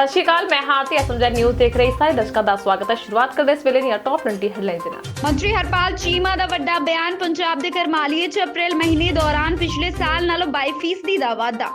ਸਤਿ ਸ਼੍ਰੀ ਅਕਾਲ, ਮੈਂ ਹਾਂ ਤੇ ਅਸਮਝਾ ਨਿਊਜ਼ ਦੇਖ ਰਹੀ ਸਾਰੇ ਦਰਸ਼ਕਾਂ ਦਾ ਸਵਾਗਤ ਹੈ। ਸ਼ੁਰੂਆਤ ਕਰਦੇ ਇਸ ਵੇਲੇ ਦੀਆਂ ਟੌਪ 20 ਹੈਡਲਾਈਨਸ ਨਾਲ। ਮੰਤਰੀ ਹਰਪਾਲ ਚੀਮਾ ਦਾ ਵੱਡਾ ਬਿਆਨ, ਪੰਜਾਬ ਦੇ ਕਰਮਾਲੀਏ 'ਚ ਅਪ੍ਰੈਲ ਮਹੀਨੇ ਦੌਰਾਨ ਪਿਛਲੇ ਸਾਲ ਨਾਲੋਂ 22% ਦਾ ਵਾਧਾ।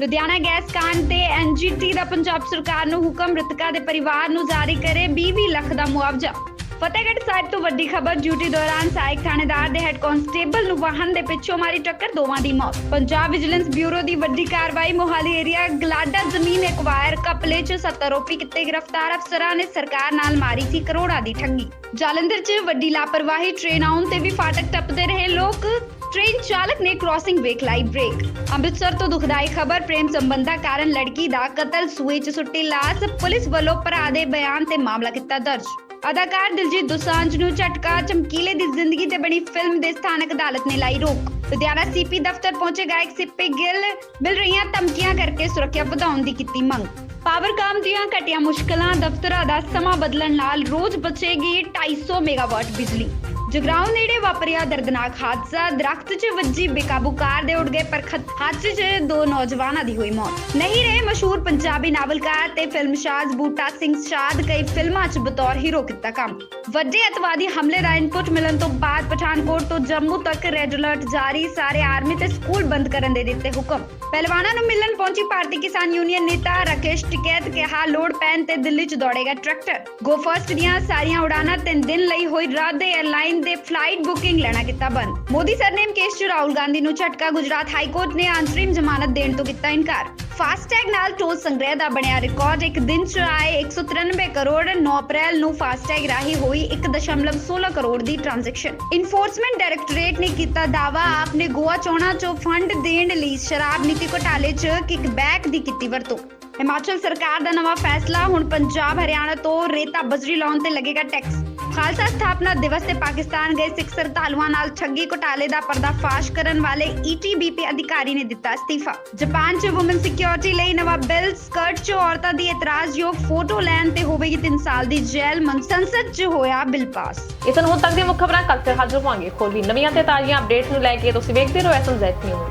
ਲੁਧਿਆਣਾ ਗੈਸ ਕਾਂਡ ਤੇ ਐਨਜੀਟੀ ਦਾ ਪੰਜਾਬ ਸਰਕਾਰ ਨੂੰ ਹੁਕਮ, ਮ੍ਰਿਤਕਾਂ ਦੇ ਪਰਿਵਾਰ ਨੂੰ ਜਾਰੀ ਕਰੇ 20 ਲੱਖ ਦਾ ਮੁਆਵਜ਼ਾ। ਫਤਿਹਗੜ੍ਹ ਸਾਹਿਬ ਤੋਂ ਵੱਡੀ ਖਬਰ, ਡਿਊਟੀ ਦੌਰਾਨ ਸਹਾਇਕ ਥਾਣੇਦਾਰ ਦੇ ਹੈੱਡ ਕਾਂਸਟੇਬਲ ਨੂੰ ਵਾਹਨ ਦੇ ਪਿੱਛੋਂ ਮਾਰੀ ਟੱਕਰ, ਦੋਵਾਂ ਦੀ ਮੌਤ। ਪੰਜਾਬ ਵਿਜੀਲੈਂਸ ਬਿਊਰੋ ਦੀ ਵੱਡੀ ਕਾਰਵਾਈ, ਮੋਹਾਲੀ ਏਰੀਆ ਗਲਾਡਾ ਜ਼ਮੀਨ ਐਕਵਾਇਰ ਕਪਲੇ 'ਚ 70 ਆਰੋਪੀ ਕੀਤੇ ਗ੍ਰਿਫਤਾਰ ਅਫਸਰਾਂ ਨੇ ਸਰਕਾਰ ਨਾਲ ਮਾਰੀ ਸੀ ਕਰੋੜਾਂ ਦੀ ਠੱਗੀ। ਜਾਲੰਧਰ 'ਚ ਵੱਡੀ ਲਾਪਰਵਾਹੀ, ਟ੍ਰੇਨ ਆਉਣ ਤੇ ਵੀ ਫਾਟਕ ਟੱਪਦੇ ਰਹੇ ਲੋਕ। ਟ੍ਰੇਨ ਚਾਲਕ ਨੇ ਕ੍ਰਾਸਿੰਗ ਵੇਖ ਲਾਈ ਬ੍ਰੇਕ। ਅੰਮ੍ਰਿਤਸਰ ਤੋਂ ਦੁਖਦਾਈ ਖਬਰ, ਪ੍ਰੇਮ ਸੰਬੰਧਾਂ ਕਾਰਨ ਲੜਕੀ ਦਾ ਕਤਲ, ਸੂਏ 'ਚ ਸੁੱਟੀ ਲਾਸ਼। ਪੁਲਿਸ ਵੱਲੋਂ ਭਰਾ ਦੇ ਬਿਆਨ ਤੇ ਮਾਮਲਾ ਕੀਤਾ ਦਰਜ। ਅਦਾਕਾਰ ਦਿਲਜੀਤ ਦੋਸਾਂਝ ਨੂੰ ਝਟਕਾ ਚਮਕੀਲੇ ਦੀ ਜ਼ਿੰਦਗੀ ਤੇ ਬਣੀ ਫਿਲਮ ਦੇ ਸਥਾਨਕ ਅਦਾਲਤ ਨੇ ਲਾਈ ਰੋਕ। ਲੁਧਿਆਣਾ ਸੀਪੀ ਦਫ਼ਤਰ ਪਹੁੰਚੇ ਗਾਇਕ ਸਿੱਪੇ ਗਿੱਲ, ਮਿਲ ਰਹੀਆਂ ਧਮਕੀਆਂ ਕਰਕੇ ਸੁਰੱਖਿਆ ਵਧਾਉਣ ਦੀ ਕੀਤੀ ਮੰਗ। ਪਾਵਰਕਾਮ ਦੀਆਂ ਘਟੀਆਂ ਮੁਸ਼ਕਲਾਂ, ਦਫ਼ਤਰਾਂ ਦਾ ਸਮਾਂ ਬਦਲਣ ਨਾਲ ਰੋਜ਼ ਬਚੇਗੀ 250 ਮੈਗਾਵਾਟ ਬਿਜਲੀ। ਜਗਰਾਉਂ ਨੇੜੇ ਵਾਪਰਿਆ ਦਰਦਨਾਕ ਹਾਦਸਾ, ਦਰਖਤ 'ਚ ਵੱਜੀ ਬੇਕਾਬੂ ਕਾਰ ਦੇ ਉੱਡ ਗਏ ਪਰਖਤ। ਹਾਦਸੇ 'ਚ ਦੋ ਨੌਜਵਾਨਾਂ ਦੀ ਹੋਈ ਮੌਤ। ਨਹੀਂ ਰਹੇ ਮਸ਼ਹੂਰ ਪੰਜਾਬੀ ਨਾਵਲਕਾਰ ਤੇ ਫਿਲਮਸਾਜ਼ ਬੂਟਾ ਸਿੰਘ ਸ਼ਾਦ ਕਈ ਫਿਲਮਾਂ 'ਚ ਬਤੌਰ ਹੀਰੋ ਕੀਤਾ ਕੰਮ। ਵੱਡੇ ਅਤਵਾਦੀ ਹਮਲੇ ਦਾ ਇਨਪੁਟ ਮਿਲਣ ਤੋਂ ਬਾਅਦ ਪਠਾਨਕੋਟ ਤੋਂ ਜੰਮੂ ਤੱਕ ਰੈੱਡ ਅਲਰਟ ਜਾਰੀ, ਸਾਰੇ ਆਰਮੀ ਤੇ ਸਕੂਲ ਬੰਦ ਕਰਨ ਦੇ ਦਿੱਤੇ ਹੁਕਮ। ਪਹਿਲਵਾਨਾਂ ਨੂੰ ਮਿਲਣ ਪਹੁੰਚੀ ਭਾਰਤੀ ਕਿਸਾਨ ਯੂਨੀਅਨ ਨੇਤਾ ਰਾਕੇਸ਼ ਟਿਕੈਤ ਕਿਹਾ ਲੋਡ ਪੈਣ ਤੇ ਦਿੱਲੀ 'ਚ ਦੌੜੇਗਾ ਟਰੈਕਟਰ। ਗੋ ਫਸਟ ਦੀਆਂ ਸਾਰੀਆਂ ਉਡਾਨਾਂ ਤਿੰਨ ਦਿਨ ਲਈ ਹੋਈ ਰੱਦ ਦੇ 에ਅਰਲਾਈਨ ਦੇ ਫਲਾਈਟ ਬੁਕਿੰਗ ਲੈਣਾ ਕੀਤਾ ਬੰਦ। ਮੋਦੀ ਸਰਨੇਮ ਕੇਸ 'ਚ ਰਾਹੁਲ ਗਾਂਧੀ ਨੂੰ ਝਟਕਾ, ਗੁਜਰਾਤ ਹਾਈ ਕੋਰਟ ਨੇ ਅੰਤਰਿਮ ਜ਼ਮਾਨਤ ਦੇਣ ਤੋਂ ਕੀਤਾ ਇਨਕਾਰ। ਫਾਸਟੈਗ ਨਾਲ ਟੋਲ ਸੰਗ੍ਰਹਿ ਦਾ ਬਣਿਆ ਰਿਕਾਰਡ ਇੱਕ ਦਿਨ 'ਚ ਆਏ 193 ਕਰੋੜ 9 ਅਪ੍ਰੈਲ ਨੂੰ ਫਾਸਟੈਗ ਰਾਹੀਂ ਹੋਈ 1.16 ਕਰੋੜ ਦੀ ਟ੍ਰਾਂਜੈਕਸ਼ਨ ਇਨਫੋਰਸਮੈਂਟ ਡਾਇਰੈਕਟੋਰੇਟ ਨੇ ਕੀਤਾ ਦਾਵਾ ਆਪਨੇ ਗੋਆ ਚੋਣਾਂ 'ਚੋਂ ਫੰਡ ਦੇਣ ਲਈ ਸ਼ਰਾਬ ਨੀਤੀ ਘੁਟਾਲੇ 'ਚ ਕਿਕਬੈਕ ਦੀ ਕੀਤੀ ਵਰਤੋਂ। ਹਿਮਾਚਲ ਸਰਕਾਰ ਦਾ ਨਵਾਂ ਫੈਸਲਾ, ਹੁਣ ਪੰਜਾਬ, ਹਰਿਆਣਾ ਤੋਂ ਰੇਤਾ ਬਜਰੀ ਲਾਉਣ ਤੇ ਲੱਗੇਗਾ ਟੈਕਸ ਖਾਲਸਾ ਸਥਾਪਨਾ ਦਿਵਸ ਤੇ ਪਾਕਿਸਤਾਨ ਗਏ ਸਿੱਖ ਸਰਧਾਲੂਆਂ ਨਾਲ ਠੱਗੀ ਘੁਟਾਲੇ ਦਾ ਪਰਦਾਫਾਸ਼ ਕਰਨ ਵਾਲੇ ਈਟੀਬੀਪੀ ਅਧਿਕਾਰੀ ਨੇ ਦਿੱਤਾ ਅਸਤੀਫਾ। ਜਾਪਾਨ 'ਚ ਔਮਨ ਸਿਕਿਉਰਿਟੀ ਲਈ ਨਵਾਂ ਬਿੱਲ, ਸਕਰਟ 'ਚ ਔਰਤਾਂ ਦੀ ਇਤਰਾਜ਼ਯੋਗ ਫੋਟੋ ਲੈਣ ਤੇ ਹੋਵੇਗੀ 3 ਸਾਲ ਦੀ ਜੇਲ੍ਹ ਮੰ- ਸੰਸਦ 'ਚ ਹੋਇਆ ਬਿੱਲ ਪਾਸ। ਇਸ ਹੁਣ ਤੱਕ ਦੀ ਮੁੱਖ ਖਬਰਾਂ ਕੱਲ ਫਿਰ ਹਾਜ਼ਰ ਹੋਵਾਂਗੇ। ਹੋਰ ਨਵੀਆਂ ਤੇ ਤਾਜ਼ੀਆਂ ਅਪਡੇਟਸ ਨੂੰ ਲੈ ਕੇ ਤੁਸੀਂ ਵੇਖਦੇ ਰਹੋ ਐਸਐਮਜ਼ੈਡ ਨਿਊਜ਼